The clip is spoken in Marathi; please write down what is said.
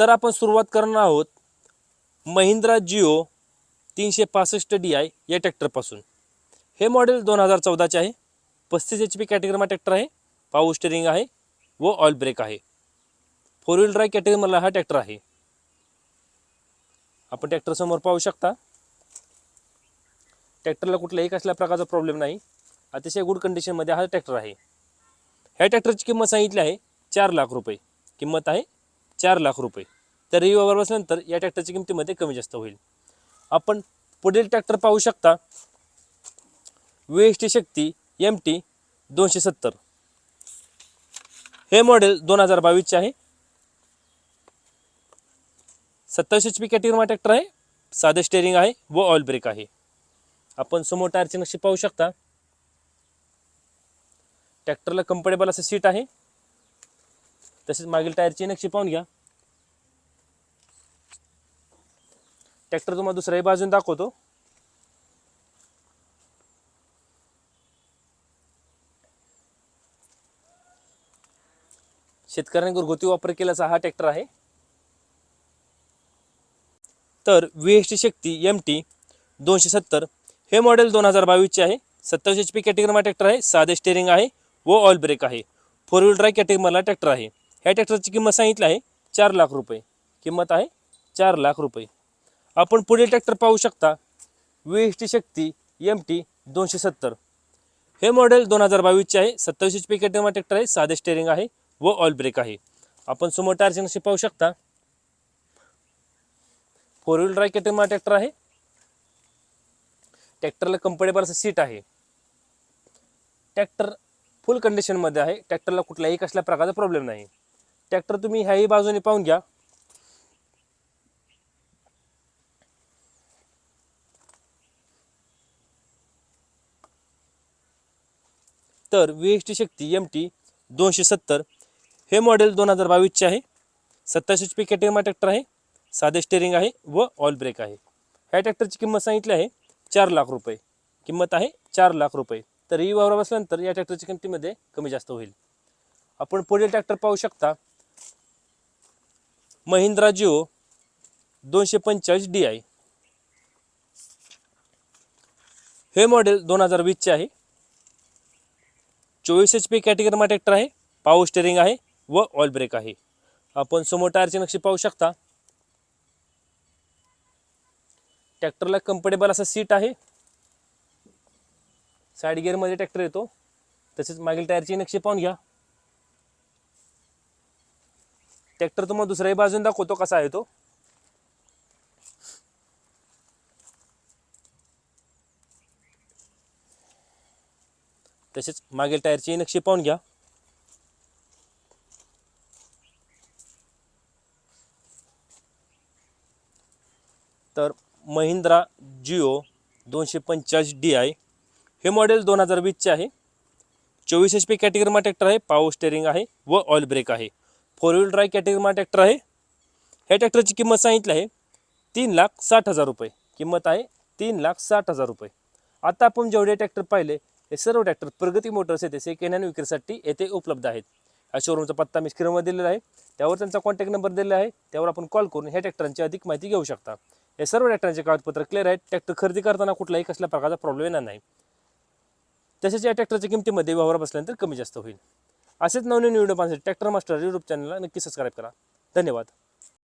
तर आपण सुरुवात करणार आहोत महिंद्रा जिओ तीनशे पासष्ट डी आय या ट्रॅक्टरपासून. हे मॉडेल दोन हजार चौदाचे आहे. पस्तीस एच पी कॅटेगरीमा ट्रॅक्टर आहे. पावर स्टेरिंग आहे व ऑइल ब्रेक आहे. फोर व्हील ड्राईव्ह कॅटेगरीमधला हा ट्रॅक्टर आहे. आपण ट्रॅक्टरसमोर पाहू शकता. ट्रॅक्टरला कुठल्याही कसल्या प्रकारचा प्रॉब्लेम नाही. अतिशय गुड कंडिशनमध्ये हा ट्रॅक्टर आहे. ह्या ट्रॅक्टरची किंमत सांगितली आहे चार लाख रुपये. किंमत आहे चार लाख रुपये. तर ही बसल्यानंतर या ट्रॅक्टरच्या किमतीमध्ये कमी जास्त होईल. आपण पुढील ट्रॅक्टर पाहू शकता. V S T Shakti M T दोनशे सत्तर. हे मॉडेल दोन हजार बावीसचे आहे. सत्तावीस एच पी कॅटेगरीमा ट्रॅक्टर आहे. साधे स्टेअरिंग आहे व ऑइल ब्रेक आहे. आपण समोर टायरची नक्षी पाहू शकता. ट्रॅक्टरला कम्फर्टेबल असं सीट आहे. तसेच मागील टायरची नक्षी पाहून घ्या. ट्रॅक्टर तुम्हाला दुसऱ्याही बाजून दाखवतो. शेतकऱ्यांनी घरगुती वापर केल्याचा हा ट्रॅक्टर आहे. तर V T Shakti M T दोनशे सत्तर हे मॉडेल दोन हजार बावीसचे आहे. सत्तावीस एच पी कॅटेगरीमा ट्रॅक्टर आहे. साधे स्टेरिंग आहे व ऑइल ब्रेक आहे. फोर व्हील ड्राईव्ह कॅटेगरीमधला ट्रॅक्टर आहे. ह्या ट्रॅक्टरची किंमत सांगितली आहे चार लाख रुपये. किंमत आहे चार लाख रुपये. आपण पुढील ट्रॅक्टर पाहू शकता. V S T Shakti M T दोनशे सत्तर. हे मॉडेल दोन हजार बावीसचे आहे. सत्तावीस एच पी कॅटेमा ट्रॅक्टर आहे. साधे स्टेअरिंग आहे व ऑल ब्रेक आहे. आपण समोर टायरची पाहू शकता. फोर व्हील ड्राय कॅटेमा ट्रॅक्टर आहे. ट्रॅक्टरला कम्फर्टेबल असं सीट आहे. ट्रॅक्टर फुल कंडिशनमध्ये आहे. ट्रॅक्टरला कुठल्याही कसल्या प्रकारचा प्रॉब्लेम नाही. ट्रॅक्टर तुम्ही ह्याही बाजूने पाहून घ्या. तर V S T Shakti M T दोनशे सत्तर. हे मॉडेल दोन हजार बावीसचे आहे. सत्ताशे एच पी कॅटेगमा ट्रॅक्टर आहे. साधे स्टेअरिंग आहे व ऑइल ब्रेक आहे. ह्या ट्रॅक्टरची किंमत सांगितली आहे चार लाख रुपये. किंमत आहे चार लाख रुपये. तर ही वावरा बसल्यानंतर या ट्रॅक्टरच्या किमतीमध्ये कमी जास्त होईल. आपण पुढील ट्रॅक्टर पाहू शकता. महिंद्रा जिओ दोनशे पंचेचाळीस डी आय. हे मॉडेल दोन हजार वीसचे आहे. चोवीस एच पी कॅटेगरीमा ट्रॅक्टर आहे. पावर स्टेरिंग आहे व ऑल ब्रेक आहे. आपण समोर टायरची नक्षी पाहू शकता. ट्रॅक्टरला कम्फर्टेबल असं सीट आहे. साईड गिअरमध्ये ट्रॅक्टर येतो. तसेच मागील टायरची नक्षी पाहून घ्या. ट्रॅक्टर तुम्हाला दुसऱ्याही बाजून दाखवतो कसा आहे तो. तसेच मागील टायरची नक्षी पाहून घ्या. तर महिंद्रा जिओ दोनशे पंचाळीस डी आय हे मॉडेल दोन हजार वीसचे आहे. चोवीस एच पी कॅटेगरीमा ट्रॅक्टर आहे पावर स्टेअरिंग आहे व ऑइल ब्रेक आहे. फोर व्हील ड्राईव्ह कॅटेगरीमा ट्रॅक्टर आहे. ह्या ट्रॅक्टरची किंमत सांगितली आहे. तीन लाख साठ हजार रुपये. किंमत आहे तीन लाख साठ हजार रुपये. आता आपण जेवढे ट्रॅक्टर पाहिले हे सर्व ट्रॅक्टर प्रगती मोटर्स येथे सेकंड हँड विक्रीसाठी येथे उपलब्ध आहेत. या शोरूमचा पत्ता मी स्क्रीनवर दिलेला आहे. त्यावर त्यांचा कॉन्टॅक्ट नंबर दिलेला आहे. त्यावर आपण कॉल करून ह्या ट्रॅक्टरांची अधिक माहिती घेऊ शकता. हे सर्व ट्रॅक्टरांचे कागदपत्र क्लिअर आहेत. ट्रॅक्टर खरेदी करताना कुठलाही कसल्या प्रकारचा प्रॉब्लेम येणार नाही. तसेच या ट्रॅक्टरच्या किमतीमध्ये व्यवहार बसल्यानंतर कमी जास्त होईल. असेच नवनवीन व्हिडिओ पाहण्यासाठी ट्रॅक्टर मास्टर यूट्यूब चॅनलला नक्की सबस्क्राईब करा. धन्यवाद.